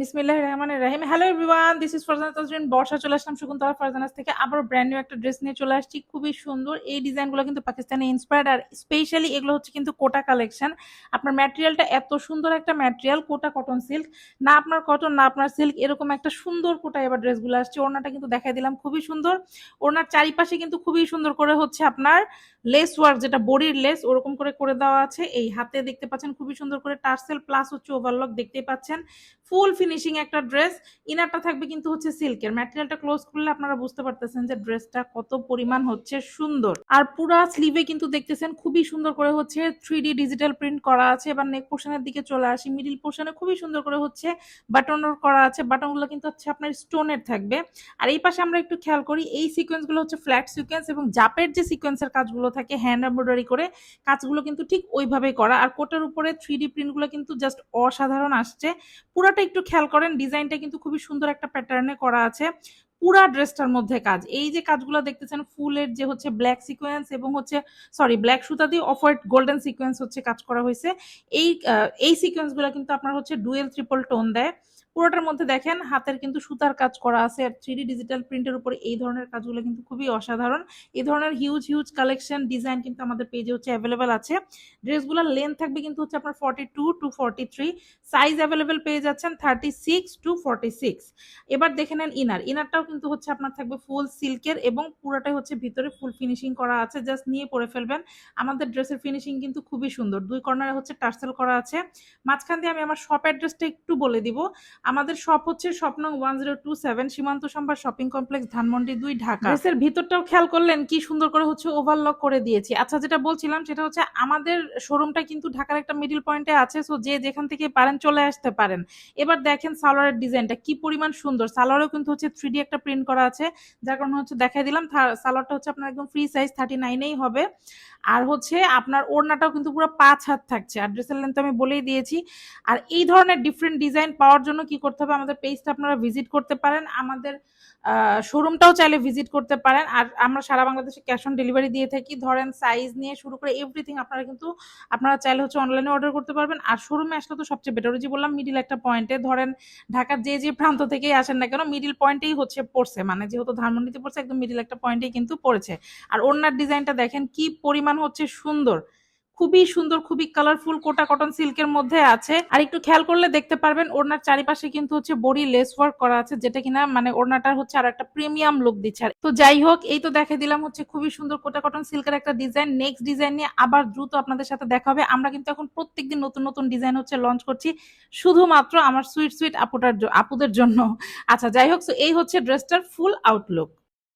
বিসমিল্লাহির রহমানির রহিম। Hello everyone this is Farzana Tazrin Barsha চলে আসলাম শকুন্তলা ফারজানাস থেকে। আবার ব্র্যান্ড নিউ একটা ড্রেস নিয়ে চলে আসছি, খুবই সুন্দর। এই ডিজাইনগুলো কিন্তু পাকিস্তানি ইন্সপায়ার্ড আর স্পেশালি এগুলো হচ্ছে কিন্তু কোটা কালেকশন আপনার ম্যাটেরিয়ালটা এত সুন্দর একটা ম্যাটেরিয়াল কোটা কটন সিল্ক না আপনার কটন না আপনার সিল্ক এরকম একটা সুন্দর কোটা এবার ড্রেসগুলো আসছে। ওড়নাটা কিন্তু দেখাই দিলাম, খুবই সুন্দর। ওড়নার চারিপাশে কিন্তু খুবই সুন্দর করে হচ্ছে আপনার লেস ওয়ার্ক যেটা বডির লেস ওরকম করে করে দেওয়া আছে। এই হাতে দেখতে পাচ্ছেন, খুবই সুন্দর করে টার্সেল প্লাস হচ্ছে ওভারলক দেখতে পাচ্ছেন। ফুল ফিনিশিং একটা ড্রেস ইনারটা থাকবে কিন্তু হচ্ছে সিল্কের ম্যাটেরিয়ালটা ক্লোজ করলে আপনারা বুঝতে পারতেছেন যে ড্রেসটা কত পরিমাণ হচ্ছে সুন্দর। আর পুরা স্লিভে কিন্তু দেখতেছেন খুবই সুন্দর করে হচ্ছে থ্রি ডিজিটাল প্রিন্ট করা আছে। এবার নেক পোর্শনের দিকে চলে আসি। মিডিল পোর্শনে খুবই সুন্দর করে হচ্ছে বাটন করা আছে। বাটনগুলো কিন্তু হচ্ছে আপনার স্টোনের থাকবে। আর এই পাশে আমরা একটু খেয়াল করি, এই সিকোয়েন্সগুলো হচ্ছে ফ্ল্যাট সিকোয়েন্স এবং জাপের যে সিকোয়েন্সের কাজগুলো থাকে হ্যান্ড এমব্রয়ডারি করে, কাজগুলো কিন্তু ঠিক ওইভাবে করা। আর কোটার উপরে থ্রি ডি প্রিন্টগুলো কিন্তু জাস্ট অসাধারণ আসছে। পুরাটা একটু খেয়াল করেন, ডিজাইনটা কিন্তু খুবই সুন্দর একটা প্যাটার্নে করা আছে। পুরা ড্রেসটার মধ্যে কাজ। এই যে কাজগুলো দেখতেছেন, ফুলের যে হচ্ছে ব্ল্যাক সিকোয়েন্স এবং হচ্ছে সরি ব্ল্যাক সুতা দিয়ে অফ হোয়াইট গোল্ডেন সিকোয়েন্স হচ্ছে কাজ করা হয়েছে। এই এই সিকোয়েন্সগুলো কিন্তু আপনার হচ্ছে ডুয়েল ট্রিপল টোন দেয়। পুরোটার মধ্যে দেখেন, হাতের কিন্তু সুতার কাজ করা আছে আর থ্রি ডিজিটাল প্রিন্টের উপরে এই ধরনের কাজগুলো কিন্তু খুবই অসাধারণ। এই ধরনের হিউজ হিউজ কালেকশন ডিজাইন কিন্তু আমাদের পেজে হচ্ছে অ্যাভেলেবেল আছে। ড্রেসগুলোর লেন্থ থাকবে কিন্তু হচ্ছে আপনার forty two to forty three size available পেয়ে যাচ্ছেন thirty six to forty six এবার দেখে নেন ইনার ইনারটাও কিন্তু হচ্ছে আপনার থাকবে ফুল সিল্কের এবং পুরোটাই হচ্ছে ভিতরে ফুল ফিনিশিং করা আছে। জাস্ট নিয়ে পরে ফেলবেন। আমাদের ড্রেসের ফিনিশিং কিন্তু খুবই সুন্দর। দুই কর্নারে হচ্ছে টার্সেল করা আছে। মাঝখান দিয়ে আমি আমার শপ অ্যাড্রেসটা একটু বলে দিব। আমাদের শপ হচ্ছে স্বপ্ন ওয়ান জিরো টু সেভেন সীমান্ত সম্ভার শপিং কমপ্লেক্স, ধানমন্ডি দুই, ঢাকা। ড্রেসের ভিতরটাও খেয়াল করলেন কি সুন্দর করে হচ্ছে ওভারলক করে দিয়েছি। আচ্ছা যেটা বলছিলাম সেটা হচ্ছে আমাদের শোরুমটা কিন্তু ঢাকার একটা মিডিল পয়েন্টে আছে সো যে যেখান থেকে পারেন চলে আসতে পারেন। এবার দেখেন সালোয়ারের ডিজাইনটা কি পরিমাণ সুন্দর। সালোয়ারেও কিন্তু হচ্ছে থ্রি একটা প্রিন্ট করা আছে, যার কারণে হচ্ছে দেখাই দিলাম সালোয়ারটা হচ্ছে আপনার একদম ফ্রি সাইজ থার্টি নাইনেই হবে। আর হচ্ছে আপনার ওড়নাটাও কিন্তু পুরো পাঁচ হাত থাকছে। আর ড্রেসের লেন্থ আমি বলেই দিয়েছি। আর এই ধরনের ডিফারেন্ট ডিজাইন পাওয়ার জন্য কি করতে হবে, আমাদের পেজটা আপনারা ভিজিট করতে পারেন, আমাদের শোরুমটাও চাইলে ভিজিট করতে পারেন, আর আমরা সারা বাংলাদেশে ক্যাশ অন ডেলিভারি দিয়ে থাকি, ধরেন সাইজ নিয়ে শুরু করে এভরিথিং আপনারা কিন্তু, আপনারা চাইলে হচ্ছে অনলাইনে অর্ডার করতে পারবেন, আর শোরুমে আসলে তো সবচেয়ে বেটার যে বললাম মিডিল একটা পয়েন্টে ধরেন ঢাকার যে যে প্রান্ত থেকেই আসেন না কেন মিডিল পয়েন্টেই হচ্ছে পড়ছে মানে যেহেতু ধানমন্ডিতে পড়ছে, একদম মিডিল একটা পয়েন্টেই কিন্তু পড়েছে, আর ওড়নার ডিজাইনটা দেখেন কি পরিমাণ হচ্ছে সুন্দর খুবই সুন্দর, খুবই কালারফুল কোটা কটন সিল্কের মধ্যে আছে। আর একটু খেয়াল করলে দেখতে পারবেন, ওড়নার চারিপাশে কিন্তু হচ্ছে বডি লেস ওয়ার্ক করা আছে, যেটা কিনা মানে ওড়নাটার হচ্ছে আর একটা প্রিমিয়াম লুক দিচ্ছে তো যাই হোক, এই তো দেখে দিলাম হচ্ছে খুবই সুন্দর কোটা কটন সিল্কের একটা ডিজাইন নেক্সট ডিজাইন নিয়ে আবার দ্রুত আপনাদের সাথে দেখা হবে। আমরা কিন্তু এখন প্রত্যেকদিন নতুন নতুন ডিজাইন হচ্ছে লঞ্চ করছি, শুধুমাত্র আমার সুইট সুইট আপুটার আপুদের জন্য। আচ্ছা যাই হোক, so এই হচ্ছে ড্রেসটার ফুল আউটলুক